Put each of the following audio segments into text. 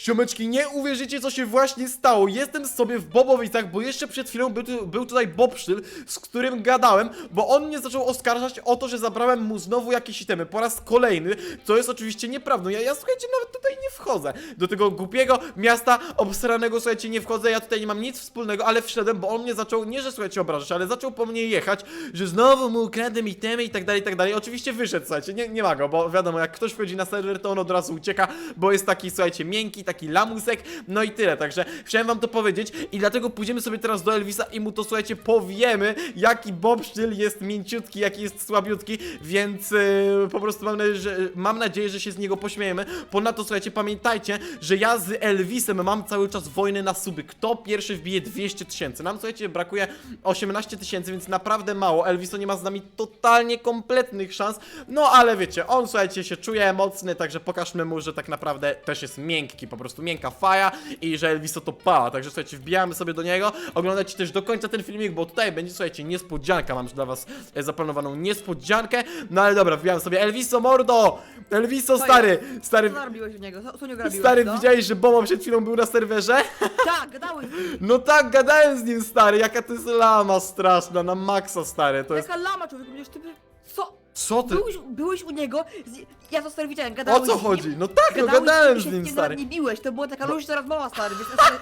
Siomeczki, nie uwierzycie, co się właśnie stało. Jestem sobie w Bobowicach, bo jeszcze przed chwilą był, tu, był tutaj Bobsztyl, z którym gadałem, bo on mnie zaczął oskarżać o to, że zabrałem mu znowu jakieś itemy po raz kolejny, co jest oczywiście nieprawdą. Ja, ja słuchajcie, nawet tutaj nie wchodzę. Do tego głupiego miasta obsranego, słuchajcie, nie wchodzę, ja tutaj nie mam nic wspólnego, ale wszedłem, bo on mnie zaczął, nie że słuchajcie, obrażać, ale zaczął po mnie jechać, że znowu mu ukradłem itemy i tak dalej, i tak dalej. Oczywiście wyszedł, słuchajcie, nie, nie ma go, bo wiadomo, jak ktoś wchodzi na serwer, to on od razu ucieka, bo jest taki, słuchajcie, miękki, taki lamusek, no i tyle, także chciałem wam to powiedzieć i dlatego pójdziemy sobie teraz do Elvisa i mu to, słuchajcie, powiemy, jaki Bobsztyl jest mięciutki, jaki jest słabiutki, więc yy, po prostu mam nadzieję, że, mam nadzieję, że się z niego pośmiejemy. Ponadto, słuchajcie, pamiętajcie, że ja z Elvisem mam cały czas wojnę na suby. Kto pierwszy wbije 200 tysięcy? Nam, słuchajcie, brakuje 18 tysięcy, więc naprawdę mało. Elviso nie ma z nami totalnie kompletnych szans, no ale wiecie, on, słuchajcie, się czuje mocny, także pokażmy mu, że tak naprawdę też jest miękki, po prostu miękka faja i że Elviso to pała. Także, słuchajcie, wbijamy sobie do niego. Oglądajcie też do końca ten filmik, bo tutaj będzie, słuchajcie, niespodzianka. Mam dla was e, zaplanowaną niespodziankę. No ale dobra, wbijamy sobie. Elviso, mordo! Elviso, Co stary! Stary, Co narobiłeś w niego? Co, co nie stary, widziałeś, że Bobo przed chwilą był na serwerze? Tak, gadałeś z nim. No tak, gadałem z nim, stary, jaka to jest lama straszna, na maksa, stary, to jest... Lama, człowieku, przecież ty... by- Co? Co ty? Byłeś, byłeś u niego, z... ja to stary widziałem, O co chodzi? No tak, no gadałem z nim, stary. Nie biłeś, to była taka luźna rozmowa, stary, wiesz, stary,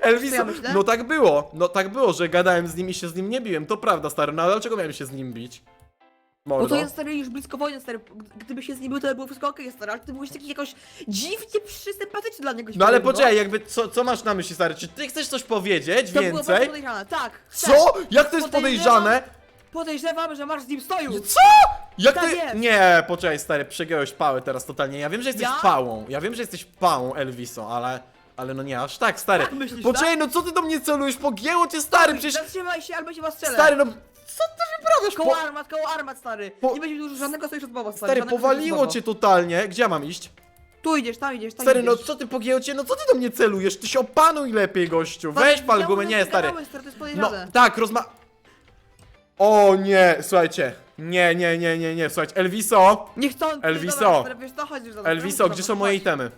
Elvis, ja myślę? no tak było, no tak było, że gadałem z nim i się z nim nie biłem, to prawda, stary, no ale dlaczego miałem się z nim bić? Bo Mordo. to jest stary już blisko wojny, stary. Gdyby się z nim był, to by było wszystko okej, stary, ale ty byłeś taki jakoś dziwnie przysympatyczny dla niego. No ale śmiesznego. poczekaj, jakby, co, co masz na myśli, stary, czy ty chcesz coś powiedzieć To było bardzo więcej? podejrzane, tak. chcę. Co? Jak to jest podejrzane? Podejrzewam, że masz z nim sojusz. Co? Jak Tak ty... jest. Nie, poczekaj, stary, przegiąłeś pałę teraz totalnie, ja wiem, że jesteś Ja? pałą, ja wiem, że jesteś pałą, Elviso, ale... Ale no nie aż tak, stary. Tak myślisz, Poczekaj, no co ty do mnie celujesz? Pogięło cię, stary, przecież... Zatrzymaj się, albo się was strzelę. Stary, no... Co ty wyprawiasz? Koło Po... armat, koło armat, stary. Po- Nie będzie dużo żadnego sojuszu Bobo, stary. Stary, żadnego powaliło cię totalnie. Gdzie ja mam iść? Tu idziesz, tam idziesz, tam Stary, no idziesz. co ty pogięło cię? No co ty do mnie celujesz? Ty się opanuj lepiej, gościu. Stary, Weź pal gumę, nie, stary. gadałeś, stary. To jest No, podejrzane. tak, rozma... O nie, słuchajcie. Nie, nie, nie, nie, nie, słuchajcie. Elviso, Niechcący, Elviso. dobra, wiesz za mną, Elviso, gdzie są moje itemy?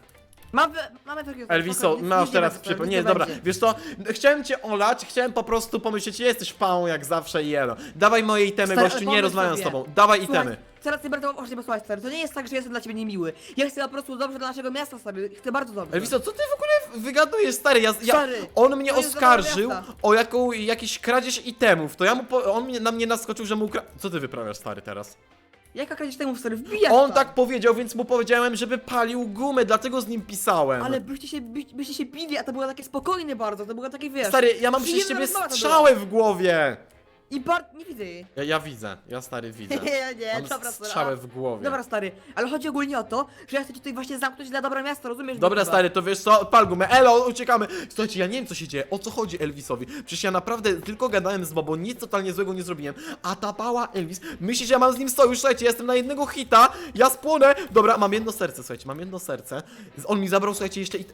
Mamy, mamy takie Elviso, masz teraz przypomnieć. Nie, dobra, wiesz co? Chciałem cię olać, chciałem po prostu pomyśleć, jesteś pałą jak zawsze i elo. Dawaj moje itemy, Stary, gościu, nie pomyśl rozmawiam z sobie. tobą. Dawaj Słuchaj, itemy. Teraz nie bardzo uważnie posłuchaj, stary. To nie jest tak, że jestem dla ciebie niemiły. Ja chcę po prostu dobrze dla naszego miasta, stary. Chcę bardzo dobrze. Elviso, co ty w ogóle wygadujesz, stary? Ja, ja, Stary, on mnie to jest oskarżył miasta. o jaką, jakiś kradzież itemów, to ja mu, po, on mnie, na mnie naskoczył, że mu ukra... Co ty wyprawiasz, stary, teraz? Jaka kradzież temu, stary? Wbijać On tak powiedział, więc mu powiedziałem, żeby palił gumę, dlatego z nim pisałem. Ale byście się, bi, byście się bili, a to było takie spokojne bardzo, to było takie, wiesz... Stary, ja mam przyjemna przecież ciebie rozmowa to strzałę w głowie! I bar... nie widzę jej. Ja, ja widzę, ja stary widzę. Nie, nie, Mam dobra, stary. strzałę w głowie. Dobra, stary, ale chodzi ogólnie o to, że ja chcę cię tutaj właśnie zamknąć dla dobra miasta, rozumiesz? Dobra, stary, to wiesz co? Pal gumę, elo, uciekamy! Słuchajcie, ja nie wiem co się dzieje, o co chodzi Elvisowi? Przecież ja naprawdę tylko gadałem z Bobą, nic totalnie złego nie zrobiłem. A ta pała Elvis, myśli, że ja mam z nim sojusz, słuchajcie, ja jestem na jednego hita, ja spłonę! Dobra, mam jedno serce, słuchajcie, mam jedno serce. On mi zabrał, słuchajcie, jeszcze i...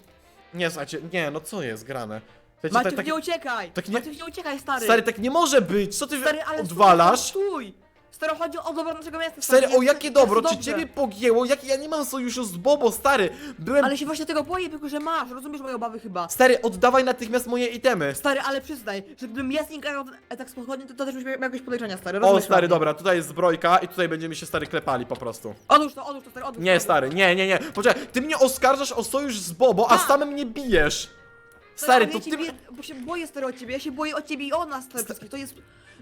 Nie, słuchajcie, nie, no co jest grane? Słuchajcie, Maciek, tak, nie uciekaj! tak nie- Maciek, nie uciekaj, stary! Stary, tak nie może być, co ty Stary, ale odwalasz? Stój! Stary, chodzi o dobro naszego miasta, Stary, o jakie ja dobro, czy dobrze. ciebie pogięło? Jak ja nie mam sojuszu z Bobo, stary! Byłem... Ale się właśnie tego boję, tylko że masz, rozumiesz moje obawy chyba. Stary, oddawaj natychmiast moje itemy! Stary, ale przyznaj, że gdybym ja z nim grał e, tak spokojnie, to, to też byś miał jakieś podejrzenia, stary, O, rozumiesz stary, dobra, tutaj jest zbrojka i tutaj będziemy się stary klepali po prostu. Odłóż to, odłóż to, stary, odłóż Nie, to. stary, nie, nie, nie. Poczekaj, ty mnie oskarżasz o sojusz z Bobo, a Tak. sam mnie bijesz. Stary, to ja ty... ciebie, bo się boję, stary, o ciebie, ja się boję o ciebie i o nas, stary, wszystkich, to jest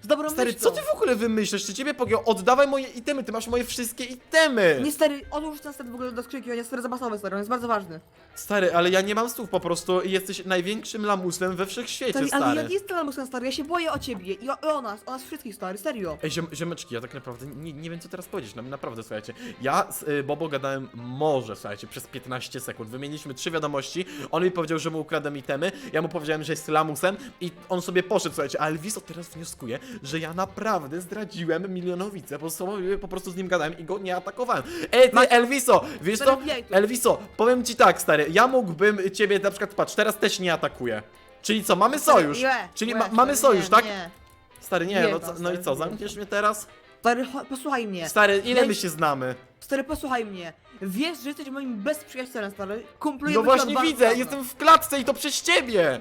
z dobrą Stary, myślą. co ty w ogóle wymyślasz? Czy ciebie pogięło? Oddawaj moje itemy, ty masz moje wszystkie itemy. Nie, stary, odłóż ten stary w ogóle do skrzynki, on jest stary zapasowy, stary, on jest bardzo ważny. Stary, ale ja nie mam słów po prostu i jesteś największym lamusem we wszechświecie, Stary, ale ja stary. nie jestem lamusem, stary, ja się boję o ciebie i o, i o nas, o nas wszystkich, stary, serio. Ej, ziem, ziomeczki, ja tak naprawdę nie, nie wiem co teraz powiedzieć, no naprawdę, słuchajcie. Ja z y, Bobo gadałem może, słuchajcie, przez 15 sekund. Wymieniliśmy trzy wiadomości, on mi powiedział, że mu ukradłem itemy, ja mu powiedziałem, że jest lamusem i on sobie poszedł, słuchajcie, a Elviso teraz wnioskuje, że ja naprawdę zdradziłem milionowicę, bo sobie po prostu z nim gadałem i go nie atakowałem. Ej, ty, Elviso, wiesz co? Tu. Elviso, powiem ci tak, stary, ja mógłbym ciebie na przykład, patrz, teraz też nie atakuję. Czyli co, mamy sojusz? Nie, Czyli ma, mamy sojusz, nie, tak? Nie. Stary, nie, Nie, no, no stary, i co, nie. zamkniesz mnie teraz? Stary, cho- posłuchaj mnie. Stary, ile my się znamy? Stary, posłuchaj mnie. Wiesz, że jesteś moim bezprzyjacielem, stary. Kumplujemy No się od właśnie bardzo widzę, dawna. jestem w klatce i to przez ciebie!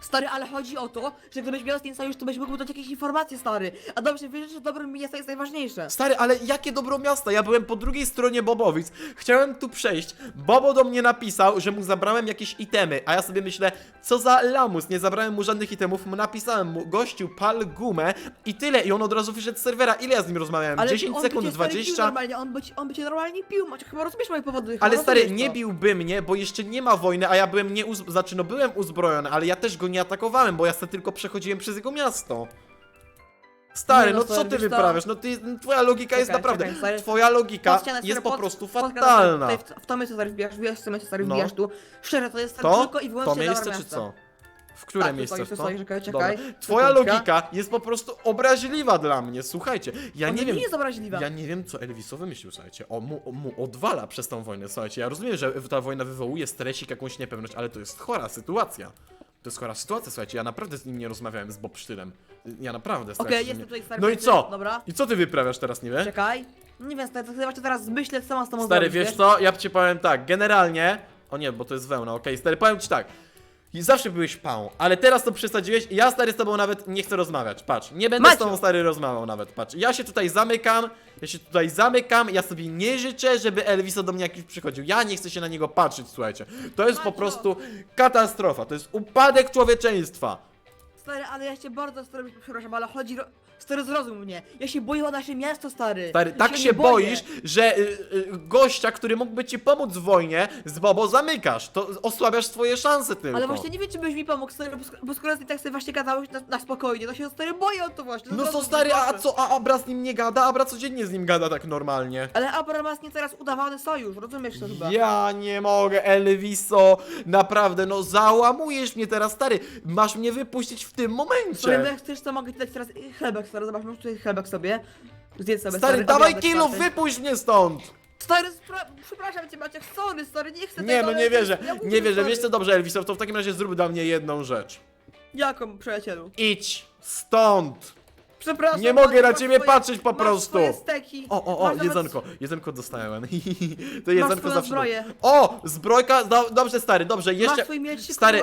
Stary, ale chodzi o to, że gdybyś miał z nim sojusz, to byś mógł dać jakieś informacje, stary. A dobrze wiesz, że dobrym miasta jest najważniejsze. Stary, ale jakie dobro miasta? Ja byłem po drugiej stronie Bobowic. Chciałem tu przejść. Bobo do mnie napisał, że mu zabrałem jakieś itemy, a ja sobie myślę, co za lamus, nie zabrałem mu żadnych itemów, mu napisałem mu, gościu, pal gumę i tyle. I on od razu wyszedł z serwera. Ile ja z nim rozmawiałem? Ale 10 on by sekund, cię, stary, Pił 20? normalnie, on by, ci, on by cię normalnie pił, Macie, chyba rozumiesz moje powody. chyba Ale stary, rozumiesz nie to. biłby mnie, bo jeszcze nie ma wojny, a ja byłem nie uz... znaczy no byłem uzbrojony, ale ja też go nie atakowałem, bo ja sobie tylko przechodziłem przez jego miasto. Stary, Nie no, no co ty wiesz co? wyprawiasz? No ty, twoja logika jest Czekaj, naprawdę, czekaj, stary. twoja logika jest po pod- prostu fatalna. Tutaj w, w to miejsce stary wbijasz, wbijasz w to miejsce stary No. wbijasz tu. Szczerze, to jest stary To? tylko i wyłącznie To miejsce czy miasta. co? W które Tak, miejsce w to? czekaj, Dobra. czekaj. Twoja Sekundka. logika jest po prostu obraźliwa dla mnie, słuchajcie. Ja Ona nie wiem. nie jest obraźliwa. Ja nie wiem, co Elviso wymyślił, słuchajcie. On mu, mu odwala przez tą wojnę, słuchajcie. Ja rozumiem, że ta wojna wywołuje stresik, jakąś niepewność, ale to jest chora sytuacja. To jest chora sytuacja, słuchajcie. Ja naprawdę z nim nie rozmawiałem z Bobsztylem. Ja naprawdę Okej, strasznie jestem nie- tutaj stary. No i co? Dobra. I co ty wyprawiasz teraz, nie wiem? Czekaj. Nie wiem, stary, to właśnie teraz myślę, mam z tobą Stary, zrobić, wiesz co? Ja ci powiem tak, generalnie... O nie, bo to jest wełna, okej, stary, powiem ci tak. I zawsze byłeś pałą, ale teraz to przesadziłeś i ja stary z tobą nawet nie chcę rozmawiać, patrz, nie będę z Maciu! tobą stary rozmawiał nawet, patrz. Ja się tutaj zamykam, ja się tutaj zamykam, ja sobie nie życzę, żeby Elviso do mnie jakiś przychodził. Ja nie chcę się na niego patrzeć, słuchajcie. To jest po Maciu! prostu katastrofa, to jest upadek człowieczeństwa. Stary, ale ja się bardzo stary, przepraszam, ale chodzi... Stary, zrozum mnie. Ja się boję o nasze miasto, stary. Stary, ja tak nie się boję. boisz, że y, y, gościa, który mógłby ci pomóc w wojnie, z Bobo zamykasz. To osłabiasz swoje szanse tylko. Ale właśnie nie wiem, czy byś mi pomógł, stary, bo sk- bo skoro ty tak sobie właśnie gadałeś na, na spokojnie, to się stary boję o to właśnie. No co zrozum, stary, a proszę. co, a Abra z nim nie gada? Abra codziennie z nim gada tak normalnie. Ale Abramas nie teraz udawany sojusz, rozumiesz to chyba? Ja nie mogę, Elviso, naprawdę, no załamujesz mnie teraz, stary, masz mnie wypuścić w tym momencie. jak chcesz, to mogę ci dać teraz y, chlebek, stary, zobacz, masz tutaj chlebek sobie. Zjedz sobie, Stary, dawaj obiadek, kilów, stary. wypuść mnie stąd! Stary, spra- przepraszam cię Maciek, sorry, stary, nie chcę Nie, tego, no nie wierzę, ja mówię, nie wierzę, sorry. wiesz co, dobrze, Elviso, to w takim razie zrób dla mnie jedną rzecz. Jaką, przyjacielu? Idź stąd! Przepraszam, Nie mogę na ciebie patrzeć po prostu. O, o, o, jedzonko, jedzonko dostałem. to jedzonko swoją zawsze... zbroję. O, zbrojka, do, dobrze stary, dobrze, jeszcze... Masz swój miecz, Stary,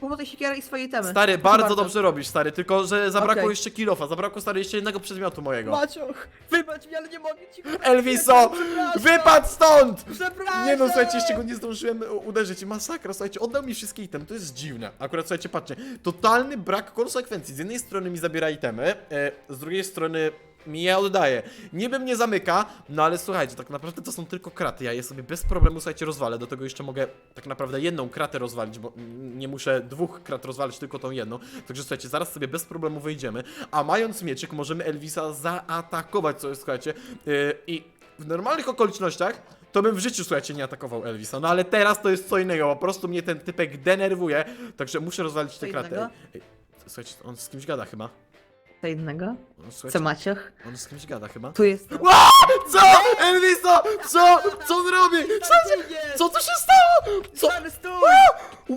pomocy siekierę i swoje temy. Stary, Proszę bardzo dobrze robisz, stary, tylko że zabrakło Okej. jeszcze kilofa, zabrakło stary jeszcze jednego przedmiotu mojego. Maciuch, wybacz mi, ale nie mogę ci Elviso, Przepraszam. wypadł stąd! Przepraszam! Nie no, słuchajcie, jeszcze go nie zdążyłem u- uderzyć. Masakra, słuchajcie, oddał mi wszystkie itemy, to jest dziwne. Akurat, słuchajcie, patrzcie, totalny brak konsekwencji. Z jednej strony mi zabiera itemy, e, z drugiej strony mi je oddaje. Niby mnie zamyka, no ale słuchajcie, tak naprawdę to są tylko kraty. Ja je sobie bez problemu, słuchajcie, rozwalę. Do tego jeszcze mogę tak naprawdę jedną kratę rozwalić, bo nie muszę dwóch krat rozwalić, tylko tą jedną. Także słuchajcie, zaraz sobie bez problemu wejdziemy. A mając mieczyk, możemy Elvisa zaatakować, co jest, słuchajcie, yy, i w normalnych okolicznościach to bym w życiu, słuchajcie, nie atakował Elvisa. No ale teraz to jest co innego, po prostu mnie ten typek denerwuje, także muszę rozwalić te kraty. ej, słuchajcie, on z kimś gada chyba. Co innego? On, słuchajcie, Maciuch? on z kimś gada chyba. Tu jest... Co? Elviso! Co? Co on robi? Słuchajcie, co tu się stało? Co? Stary, stój!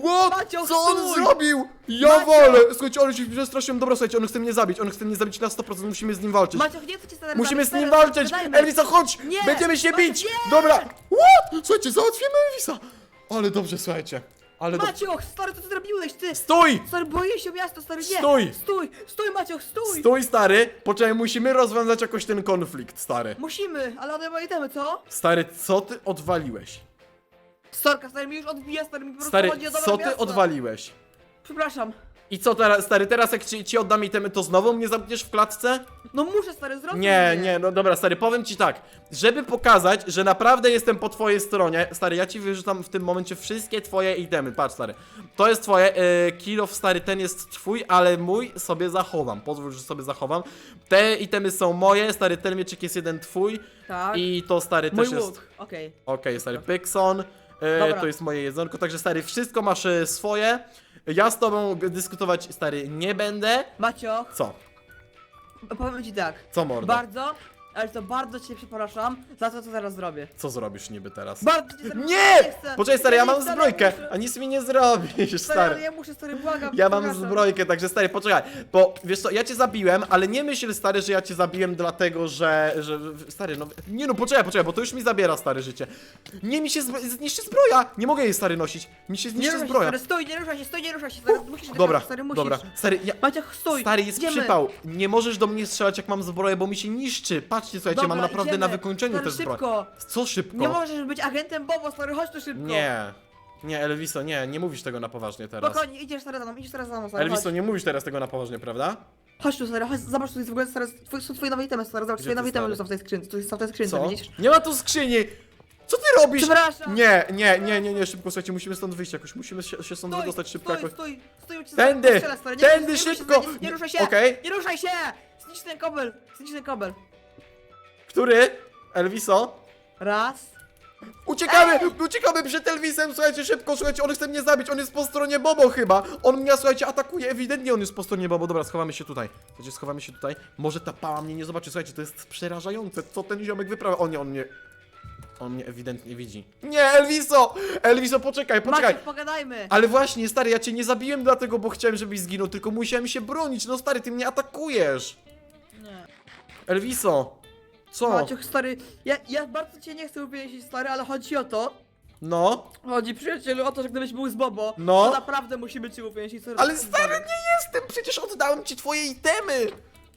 What? Maciok, Co on stój! zrobił? Ja wolę! Słuchajcie, ale się przestraszyłem. Dobra, słuchajcie, on chce mnie zabić, on chce mnie zabić na 100%, musimy z nim walczyć. Maciuch, nie chcę cię Musimy z zabić, nim walczyć! gadajmy. Elvisa, chodź! Nie! Będziemy się Maciek, bić! nie! Dobra! What? Słuchajcie, załatwimy Elvisa! Ale dobrze, słuchajcie. Ale. Maciuch, stary, co ty zrobiłeś, ty? Stój! Stary, boję się miasta, stary, nie! Stój! Stój! Stój, Maciuch, stój! Stój, stary! Poczekaj, musimy rozwiązać jakoś ten konflikt, stary. Musimy, ale temy, co? Stary, co ty odwaliłeś? Storka, stary, mi już odbija, stary, mi po prostu Stary, chodzi o dobro co ty miasta. odwaliłeś? Przepraszam. I co teraz, stary, teraz jak ci, ci oddam itemy, to znowu mnie zamkniesz w klatce? No muszę, stary, zrobić Nie, nie, no dobra, stary, powiem ci tak. Żeby pokazać, że naprawdę jestem po twojej stronie, stary, ja ci wyrzucam w tym momencie wszystkie twoje itemy. Patrz, stary. To jest twoje, yy, kilof, stary, ten jest twój, ale mój sobie zachowam. Pozwól, że sobie zachowam. Te itemy są moje, stary, ten mieczyk jest jeden twój. Tak. I to, stary, Mój też jest... łuk, okej. Okej, stary, Pixon. E, Dobra. to jest moje jedzonko, także stary, wszystko masz e, swoje. Ja z tobą dyskutować, stary, nie będę. Macioch, Co? powiem ci tak. Co mordo? Bardzo Ale to bardzo cię przepraszam za to, co teraz zrobię. Co zrobisz niby teraz? Bardzo cię Nie! chcę. Poczekaj, stary, ja mam chcę, zbrojkę, muszę. a nic mi nie zrobisz, Stary, ale stary. ja muszę, stary, błagam. Ja mam przepraszam. zbrojkę, także stary, poczekaj, bo wiesz co, ja cię zabiłem, ale nie myśl stary, że ja cię zabiłem dlatego, że, że stary, no, nie no, poczekaj, poczekaj, bo to już mi zabiera stary życie. Nie, mi się zniszczy zbroja, nie mogę jej stary nosić, mi się Nie zniszczy ruszaj się, zbroja. stary, stój, nie ruszaj się, stój, nie ruszaj się, stary, musisz Dobra, stary, musisz. dobra, stary, ja, Maciek, stój. Stary, jest Idziemy. przypał. Nie możesz do mnie strzelać, jak mam zbroję, bo mi się niszczy. Patrzcie, słuchajcie, Dobra, mam naprawdę idziemy. na wykończeniu Stary, też zbroję. szybko. Co szybko? Nie możesz być agentem Bobo, stary, chodź tu szybko. Nie. Nie, Elviso, nie, nie mówisz tego na poważnie teraz. Spokojnie, idziesz teraz za mną, idziesz teraz za mną, stary, Elviso, chodź. nie mówisz teraz tego na poważnie, prawda? Chodź tu, stary, chodź, zobacz, tu jest w ogóle, stary, twoje, są twoje nowe itemy, stary, zobacz, Gdzie twoje ty, nowe itemy stary? są w tej skrzynce, tu są w tej skrzynce, Co? widzisz? Nie ma tu skrzyni! Co ty robisz? Przepraszam. Nie, nie, nie, nie, nie, szybko, słuchajcie, musimy stąd wyjść jakoś, musimy się, się stąd wydostać szybko stój, jakoś. stój, stój, stój, Tędy, nie, tędy, nie, ruszaj się, szybko. Nie, nie ruszaj się, Okej. nie ruszaj się! Zniszcz ten kobel, zniszcz ten kobel. Który? Elviso? Raz. Uciekamy! Uciekamy przed Elvisem, słuchajcie, szybko, słuchajcie, on chce mnie zabić, on jest po stronie Bobo chyba. On mnie, słuchajcie, atakuje, ewidentnie on jest po stronie Bobo. Dobra, schowamy się tutaj. Słuchajcie, schowamy się tutaj. Może ta pała mnie nie zobaczy, słuchajcie, to jest przerażające, co ten ziomek wyprawia. O nie, on mnie... On mnie ewidentnie widzi. Nie, Elviso! Elviso, poczekaj, poczekaj. Maciek, pogadajmy. Ale właśnie, stary, ja cię nie zabiłem dlatego, bo chciałem, żebyś zginął, tylko musiałem się bronić. No stary, ty mnie atakujesz. Nie. Elviso! Co? Maciek, stary, ja, ja bardzo cię nie chcę uwięzić, stary, ale chodzi o to, No, chodzi przyjacielu o to, że gdybyś był z Bobo, No. to naprawdę musimy cię uwięzić. stary. ale stary, nie jestem, przecież oddałem ci twoje itemy.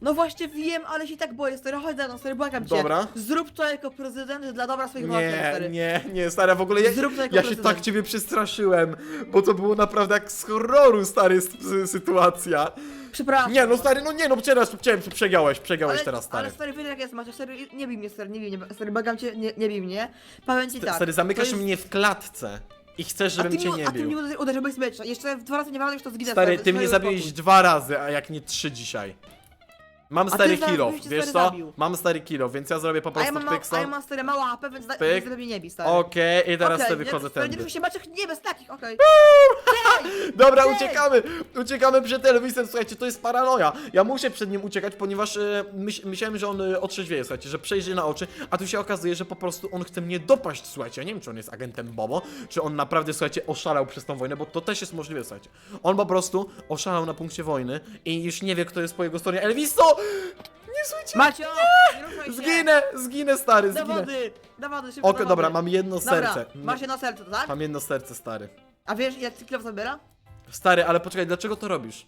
No właśnie wiem, ale się tak boję, stary, chodź mną, stary, błagam cię. Dobra. Zrób to jako prezydent dla dobra swoich obywateli, Nie, stary. nie, nie, stary, w ogóle ja, Zrób to jako ja się prezydent. tak ciebie przestraszyłem, bo to było naprawdę jak z horroru, stary, s- s- sytuacja. Przepraszam. Nie, no stary, no nie, no teraz przegiąłeś, przegiąłeś, przegiąłeś ale, teraz, stary. Ale stary, wiesz jak jest, Maciek, stary, nie bij mnie, stary, nie bij mnie, stary, błagam cię, nie, nie bij mnie. Powiem ci tak. Stary, zamykasz jest- mnie w klatce i chcesz, żebym cię nie a ty mnie bił. uderzy- uderzyłeś z mecza. Jeszcze dwa razy nie walnę, już to zginę. Stary, stary, ty mnie zabiłeś dwa razy, a jak nie trzy dzisiaj. Mam A ty stary byś cię wiesz stary co? zabił. Mam stary kilo, więc ja zrobię po A ja prostu mam, pykso. a ja mam stary mała HP, więc, da, Pyk. więc lepiej nie bij, stary. Okej, i teraz Okej, sobie nie, wychodzę Nie tędy. ruszaj się, Maciek, nie bez takich, okej. Dobra, Ej! uciekamy! Uciekamy przed telewizorem, słuchajcie, to jest paranoja. Ja muszę przed nim uciekać, ponieważ e, myśl, myślałem, że on e, otrzeźwieje, słuchajcie, że przejrzy na oczy, a tu się okazuje, że po prostu on chce mnie dopaść, słuchajcie. Ja nie wiem, czy on jest agentem Bobo, czy on naprawdę, słuchajcie, oszalał przez tą wojnę, bo to też jest możliwe, słuchajcie. On po prostu oszalał na punkcie wojny i już nie wie, kto jest po jego stronie. Elviso! Nie słuchajcie! Macio, nie ruszaj się. Zginę! Zginę, stary, Do zginę. wody, do wody, szybko Okej, do dobra, wody. mam jedno serce. Dobra, masz jedno serce, tak? Mam jedno serce, stary. A wiesz ile kilo zabiera? Stary, ale poczekaj, dlaczego to robisz?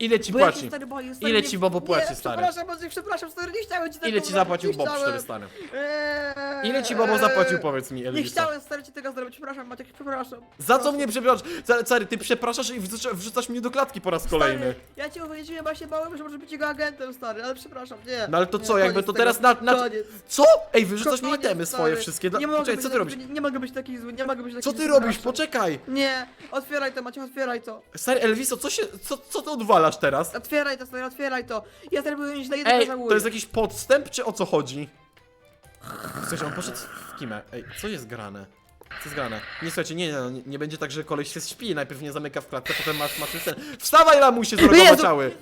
Ile ci Bo płaci? stary boję, stary, Ile nie- ci Bobo płaci, nie, stary? Przepraszam, przepraszam, stary, nie chciałem ci tego Ile ci zrobić, zapłacił nie Bob chciałem. 4 stary? Eee, Ile ci Bobo zapłacił, powiedz mi, Nie chciałem stary ci tego zrobić, przepraszam Maciek, przepraszam. Za co mnie przepraszasz? Ca- Cary, ty przepraszasz i wrzucasz, wrzucasz mnie do klatki po raz kolejny. Stary, ja cię uwięziłem, bo się bałem, że może być jego agentem, stary, ale przepraszam, nie. No ale to nie, co, jakby koniec to teraz na... na... Koniec. Co? Ej, wyrzucasz mi Koniec, itemy stary. swoje wszystkie. Dla... Nie mogę Poczekaj, być co ty taki robisz? zły, Nie, nie mogę być taki zły, nie mogę być taki Co zły, ty robisz? przepraszam. Poczekaj! Nie, otwieraj to Maciek, otwieraj to. Stary, Elviso, co się... Co, co ty odwalasz teraz? Otwieraj to, stary, otwieraj to. Ja teraz byłem źle, jednego Ej, żałuję. to jest jakiś podstęp, czy o co chodzi? Słuchajcie, on poszedł w kimę. Ej, co jest grane? Co jest grane? Nie słuchajcie, nie, nie, nie, nie będzie tak, że koleś się śpi, najpierw nie zamyka w klatce, potem masz, masz sen. Wstawaj, lamusie, zorogowaciały! Jezu,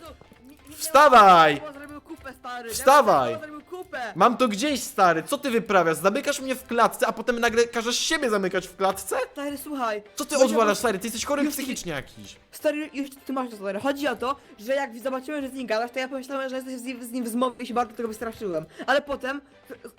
nie- nie Wstawaj! miałem- Zrobił kupę, stary. Wstawaj! Ja Zrobił kupę. Mam to gdzieś, stary, co ty wyprawiasz? Zamykasz mnie w klatce, a potem nagle każesz siebie zamykać w klatce? Stary, słuchaj. Co ty Powiedział- odwalasz, stary? Ty jesteś chory Już- psychicznie jakiś. Stary, już ty masz to, stary. Chodzi o to, że jak zobaczyłem, że z nim gadasz, to ja pomyślałem, że jesteś z nim, z nim w zmowie i się bardzo tego wystraszyłem. Ale potem,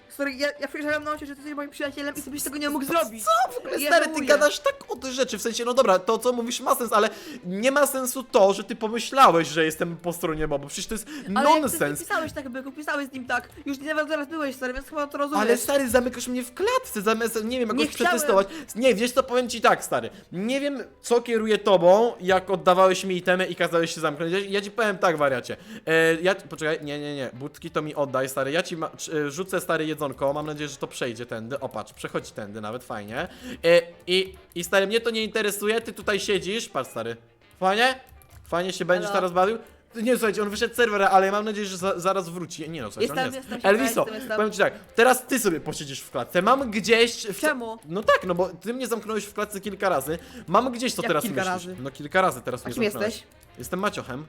stary, ja, ja przyjrzałem na oczy, że ty jesteś moim przyjacielem i byś tego nie mógł zrobić. Co w ogóle, Ja stary, ty żałuję. gadasz tak o te rzeczy, w sensie, no dobra, to co mówisz ma sens, ale nie ma sensu to, że ty pomyślałeś, że jestem po stronie Bobo, przecież to jest Ale jak ty nonsens. pisałeś tak, byku, pisałeś z nim tak. Już nie wiem, teraz byłeś, stary, więc chyba to rozumiesz. Ale stary, zamykasz mnie w klatce, zamiast, nie wiem, jakoś Nie chciałem. przetestować. Nie, wiesz co, powiem ci tak, stary. Nie wiem, co kieruje tobą, jak oddawałeś mi itemy i kazałeś się zamknąć. Ja, ja ci powiem tak, wariacie. E, ja, poczekaj, nie, nie, nie, budki to mi oddaj, stary. Ja ci ma, cz- e, rzucę stare jedzonko, mam nadzieję, że to przejdzie tędy. O, patrz, przechodzi tędy, nawet fajnie. E, i, I stary, mnie to nie interesuje, ty tutaj siedzisz, patrz, stary. Fajnie? Fajnie się będziesz Halo? teraz bawił? Nie, słuchajcie, on wyszedł z serwera, ale mam nadzieję, że za, zaraz wróci. Nie no, słuchajcie, on Jestem, jest. jestem, Elviso, jestem, jestem. powiem ci tak, teraz ty sobie posiedzisz w klatce. Mam gdzieś. W... Czemu? No tak, no bo ty mnie zamknąłeś w klatce kilka razy. Mam gdzieś, co Jak teraz kilka myślisz. razy? No kilka razy teraz A mnie kim zamknąłeś. jesteś? Jestem Maciochem.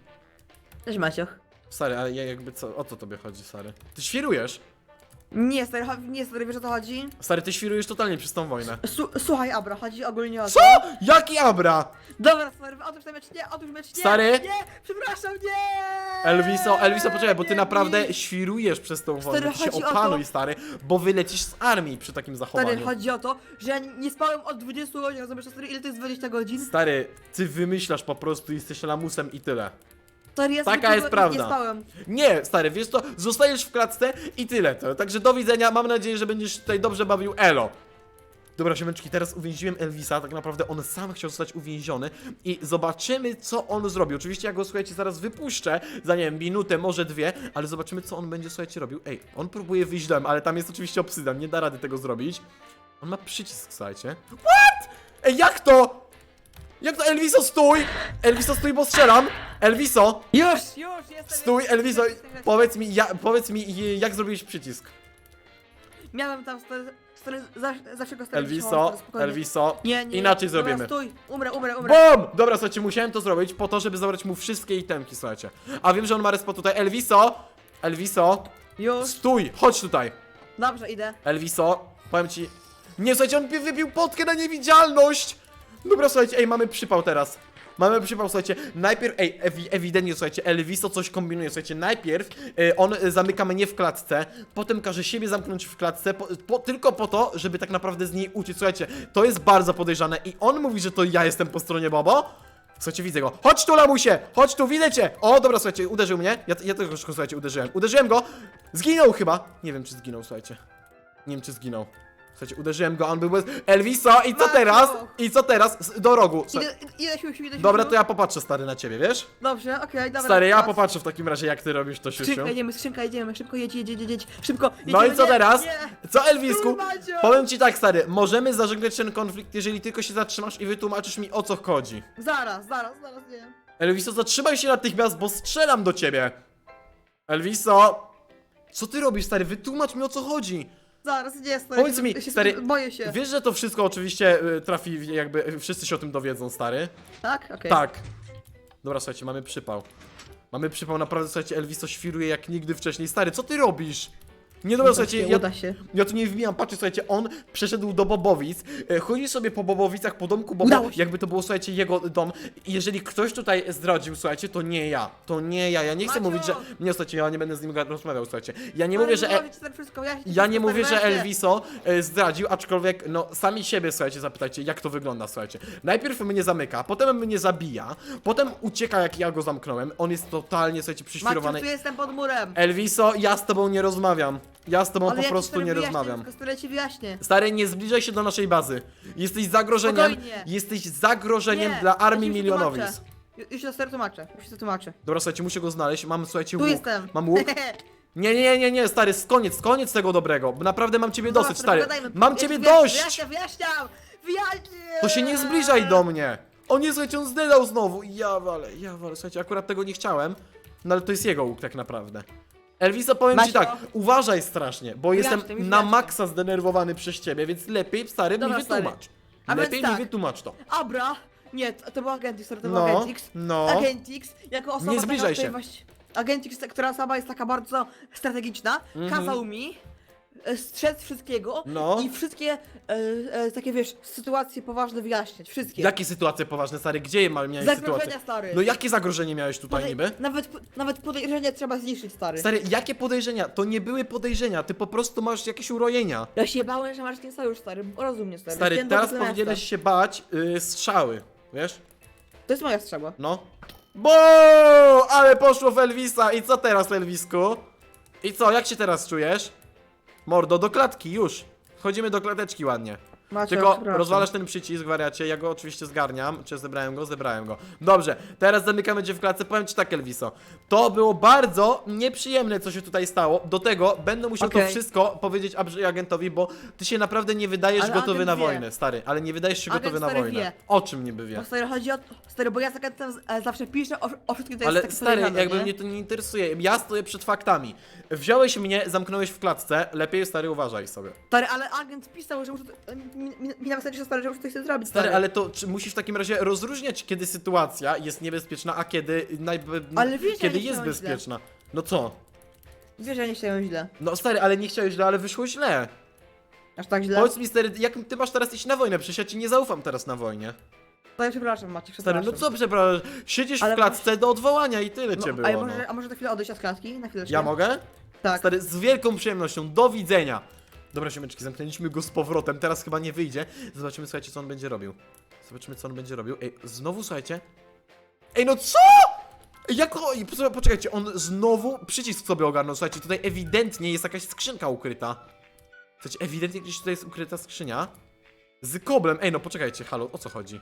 Cześć Macioch. Stary, ale ja jakby co, o co tobie chodzi, stary? Ty świrujesz? Nie, stary, cho- nie, stary, wiesz o co chodzi? Stary, ty świrujesz totalnie przez tą wojnę. Su słuchaj, Abra, chodzi ogólnie o to. Co? Jaki Abra? Dobra, stary, otóż ten mecz nie, otóż mecz nie! Stary? Nie, przepraszam, nie! Elviso, Elviso, poczekaj, bo ty Nie, naprawdę nie. świrujesz przez tą wojnę. Ty się chodzi o to- opanuj, stary, bo wylecisz z armii przy takim Stary, zachowaniu. chodzi o to, że ja nie spałem od 20 godzin, rozumiesz, stary, ile to jest 20 godzin? Stary, ty wymyślasz po prostu, jesteś lamusem i tyle. Ja Taka jest prawda. Nie spałem. Nie, stary, wiesz co, zostajesz w klatce i tyle to. Także do widzenia, mam nadzieję, że będziesz tutaj dobrze bawił Elo. Dobra, siemeczki, teraz uwięziłem Elvisa, tak naprawdę on sam chciał zostać uwięziony i zobaczymy, co on zrobi. Oczywiście ja go, słuchajcie, zaraz wypuszczę za, nie wiem, minutę, może dwie, ale zobaczymy, co on będzie, słuchajcie, robił. Ej, on próbuje wyjść dołem, ale tam jest oczywiście obsydian, nie da rady tego zrobić. On ma przycisk, słuchajcie. What? Ej, jak to? Jak to? Elviso, stój! Elviso, stój, bo strzelam! Elviso! Już, już, jestem. Stój, jestem, Elviso, jestem, jestem. powiedz mi, ja, powiedz mi, jak zrobiłeś przycisk? Miałem tam, stary, stary, zawsze, zawsze go stary Elviso, Elviso, Nie, nie, inaczej dobra, zrobimy. stój, umrę, umrę, umrę. BOOM! Dobra, słuchajcie, musiałem to zrobić po to, żeby zabrać mu wszystkie itemki, słuchajcie. A wiem, że on ma respo tutaj. Elviso, Elviso, Już, stój, chodź tutaj. dobrze, idę. Elviso, powiem ci... Nie, słuchajcie, on wy- wybił potkę na niewidzialność! Dobra, słuchajcie, ej, mamy przypał teraz. Mamy przypał, słuchajcie, najpierw, ej, ewi, ewidentnie, słuchajcie, Elviso coś kombinuje, słuchajcie, najpierw e, on e, zamyka mnie w klatce, potem każe siebie zamknąć w klatce, po, po, tylko po to, żeby tak naprawdę z niej uciec, słuchajcie, to jest bardzo podejrzane i on mówi, że to ja jestem po stronie Bobo, Słuchajcie, widzę go. Chodź tu, lamusie! Chodź tu, widzę cię! O, dobra, słuchajcie, uderzył mnie. Ja, ja też go, słuchajcie, uderzyłem. Uderzyłem go. Zginął chyba. Nie wiem, czy zginął, słuchajcie. Nie wiem, czy zginął. Słuchajcie, uderzyłem go, on był bez... Elviso, i co teraz? I co teraz? S- Do rogu. Słuchaj. Idę siu, idę siu, Dobra, to ja popatrzę, stary, na ciebie, wiesz? Dobrze, okej, dobra. Stary, ja teraz. popatrzę w takim razie, jak ty robisz to, siusiu. Skrzynka, jedziemy, skrzynka, jedziemy, szybko jedź, jedź, jedź, jedź, szybko. No i jedziemy, co nie, teraz? Nie. Co, Elwisku? Stój, Macio! Powiem ci tak, stary, możemy zażegnać ten konflikt, jeżeli tylko się zatrzymasz i wytłumaczysz mi, o co chodzi. Zaraz, zaraz, zaraz, nie. Elviso, zatrzymaj się natychmiast, bo strzelam do ciebie! Elviso! Co ty robisz, stary? Wytłumacz mi, o co chodzi! Zaraz, nie, stary. Powiedz mi, się stary, Boję się. Wiesz, że to wszystko oczywiście y, trafi, w- jakby wszyscy się o tym dowiedzą, stary? Tak? Okej. Tak. Dobra, słuchajcie, mamy przypał. Mamy przypał, naprawdę, słuchajcie, Elviso świruje jak nigdy wcześniej. Stary, co ty robisz? Nie dobra, słuchajcie, się, ja, uda się. ja tu nie wbijam, patrzcie, słuchajcie, on przeszedł do Bobowic, e, chodzi sobie po Bobowicach, po domku Bobo, jakby to było, słuchajcie, jego dom. I jeżeli ktoś tutaj zdradził, słuchajcie, to nie ja, to nie ja, ja nie chcę Maciu! mówić, że... Nie, słuchajcie, ja nie będę z nim rozmawiał, słuchajcie. Ja nie Ale mówię, że... E... stary wszystko, ja, Ja nie mówię, że Elvis. Elviso e, zdradził, aczkolwiek, no, sami siebie, słuchajcie, zapytajcie, jak to wygląda, słuchajcie. Najpierw mnie zamyka, potem mnie zabija, potem ucieka, jak ja go zamknąłem. On jest totalnie, słuchajcie, Maciu, przyświrowany. tu jestem pod murem. Elviso, ja z tobą nie rozmawiam. Ja z tobą Ale po ja ci, prostu stary, nie wyjaśnię, rozmawiam. Tylko stary, ci wyjaśnię. Stary, nie zbliżaj się do naszej bazy. Jesteś zagrożeniem. Spokojnie. Jesteś zagrożeniem Nie, dla ja armii ci już milionowic. tłumaczę. Ju- Już to stary tłumaczę, już to tłumaczę. Dobra, słuchajcie, muszę go znaleźć. Mam, słuchajcie, Tu łuk. jestem. Mam łuk. Nie, nie, nie, nie, stary, koniec, koniec tego dobrego. Bo naprawdę mam ciebie Dobra, dosyć, stary. pogadajmy. Mam Ja ciebie ci dość! Wyjaśniam, wyjaśniam! Wyjaśnię! To się nie zbliżaj do mnie! O nie, słuchajcie, on zdedał znowu! Ja wale, ja wale, słuchajcie, akurat tego nie chciałem, no ale to jest jego łuk tak naprawdę. Elvisa, powiem ci Macio. tak, uważaj strasznie, bo jestem na maksa zdenerwowany przez ciebie, więc lepiej, stary, Dobra, mi stary. wytłumacz. A więc lepiej mi tak. wytłumacz to. Abra! Nie, to, to był Agentix, sorry, to był No, Agentix. no. Agentix, jako osoba Nie zbliżaj taka, się. Agentix, która sama jest taka bardzo strategiczna, kazał mi e, strzec wszystkiego. No. i wszystkie e, e, takie, wiesz, sytuacje poważne wyjaśniać, wszystkie. Jakie sytuacje poważne, stary? Gdzie ma- miałeś Zagrożenia, sytuację? stary. No jakie zagrożenie miałeś tutaj Podej- niby? Nawet, nawet podejrzenia trzeba zniszczyć, stary. Stary, jakie podejrzenia? To nie były podejrzenia, ty po prostu masz jakieś urojenia. Ja się bałem, że masz ten sojusz, stary, rozumiem, stary. Stary, teraz tego powinieneś się bać yy, strzały, wiesz? To jest moja strzała. No. Bo, ale poszło w Elvisa i co teraz, Elvisku? I co, jak się teraz czujesz? Mordo, do klatki, już. Wchodzimy do klateczki ładnie. Macie, Tylko przepraszam. rozwalasz ten przycisk, wariacie, ja go oczywiście zgarniam. Czy zebrałem go? Zebrałem go. Dobrze, teraz zamykamy cię w klatce. Powiem ci tak, Elviso. To było bardzo nieprzyjemne, co się tutaj stało. Do tego będę musiał to wszystko powiedzieć abrzy- agentowi, bo ty się naprawdę nie wydajesz Ale gotowy agent na wie. wojnę, stary. Ale nie wydajesz się Agent gotowy na stary wojnę. wie. O czym niby wie? Bo stary, chodzi o to, stary, bo ja e, zawsze piszę o, o wszystkim, Ale jest tak stary, jakby nie? mnie to nie interesuje. Ja stoję przed faktami. Wziąłeś mnie, zamknąłeś w klatce. Lepiej, stary, uważaj sobie. Stary, ale agent pisał, że muszę, to- mi, mi, mi napisali, że stary, że muszę coś zrobić, Stary, ale to czy musisz w takim razie rozróżniać, kiedy sytuacja jest niebezpieczna, a kiedy, najbe... Ale wiesz, ja kiedy nie jest chciałam źle. bezpieczna. No co? Wiesz, że ja nie chciałem źle. No stary, ale nie chciałeś źle, ale wyszło źle. Aż tak źle? Powiedz mi stary, jak ty masz teraz iść na wojnę? Przecież ja ci nie zaufam teraz na wojnie. Stary, przepraszam, Maciek, Stary, przepraszam. no co przepraszam, siedzisz Ale w klatce do odwołania i tyle No, cię było, a, no. może, a może na chwilę odejść od klatki? Na chwileczkę. Ja mogę? Tak. Stary, z wielką przyjemnością, do widzenia. Dobra, siemeczki, zamknęliśmy go z powrotem, teraz chyba nie wyjdzie. Zobaczymy, słuchajcie, co on będzie robił. Zobaczymy, co on będzie robił. Ej, znowu, słuchajcie. Ej, no co? Ej, Jak o... ej, posłuchaj, Poczekajcie, on znowu przycisk sobie ogarnął. Słuchajcie, tutaj ewidentnie jest jakaś skrzynka ukryta. Słuchajcie, ewidentnie gdzieś tutaj jest ukryta skrzynia. Z koblem. Ej, no poczekajcie, halo, o co chodzi?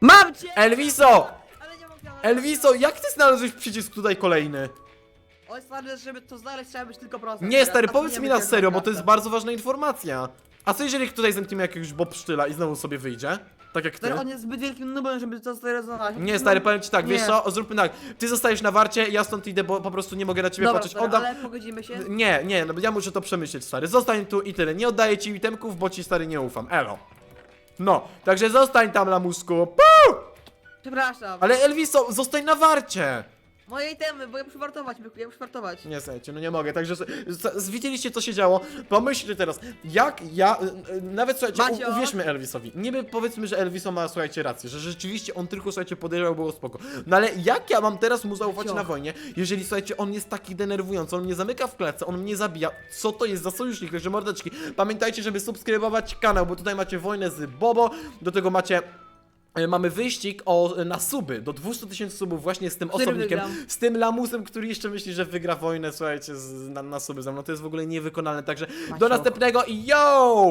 Mam cię! Elviso! Elviso, jak ty znalazłeś przycisk tutaj kolejny? Oj, stary, żeby to znaleźć trzeba być tylko prosto. Nie, stary, powiedz mi na serio, bo to jest bardzo ważna informacja. A co jeżeli tutaj zamkniemy jakiegoś bobsztyla i znowu sobie wyjdzie? Tak jak ty? Stary, on jest zbyt wielkim nubem, żeby to stary znaleźć. Nie, stary, powiem ci tak, wiesz Nie. co, zróbmy tak. Ty zostajesz na warcie, ja stąd idę, bo po prostu nie mogę na ciebie Dobra, patrzeć. stary, Oddam... ale pogodzimy się. Nie, nie, no ja muszę to przemyśleć, stary. Zostań tu i tyle. Nie oddaję ci itemków, bo ci, stary, nie ufam. Elo. No, także zostań tam, lamusku. Puu! Przepraszam. Ale Elviso, zostań na warcie. Moje itemy, bo ja muszę wartować, byku, ja muszę wartować. Nie, słuchajcie, no nie mogę, także s- s- widzieliście co się działo, pomyślcie teraz, jak ja, nawet słuchajcie, Macio! u, uwierzmy Elvisowi, niby powiedzmy, że Elviso ma, słuchajcie, rację, że rzeczywiście on tylko, słuchajcie, podejrzał, było spoko, no ale jak ja mam teraz mu zaufać Macio. na wojnie, jeżeli, słuchajcie, on jest taki denerwujący, on mnie zamyka w klatce, on mnie zabija, co to jest za sojusznik, także mordeczki, pamiętajcie, żeby subskrybować kanał, bo tutaj macie wojnę z Bobo, do tego macie... e, Mamy wyścig o, na suby, do 200 tysięcy subów właśnie z tym Który osobnikiem, wygram? z tym lamusem, który jeszcze myśli, że wygra wojnę, słuchajcie, z, na, na suby ze mną. To jest w ogóle niewykonalne, także do następnego i yo!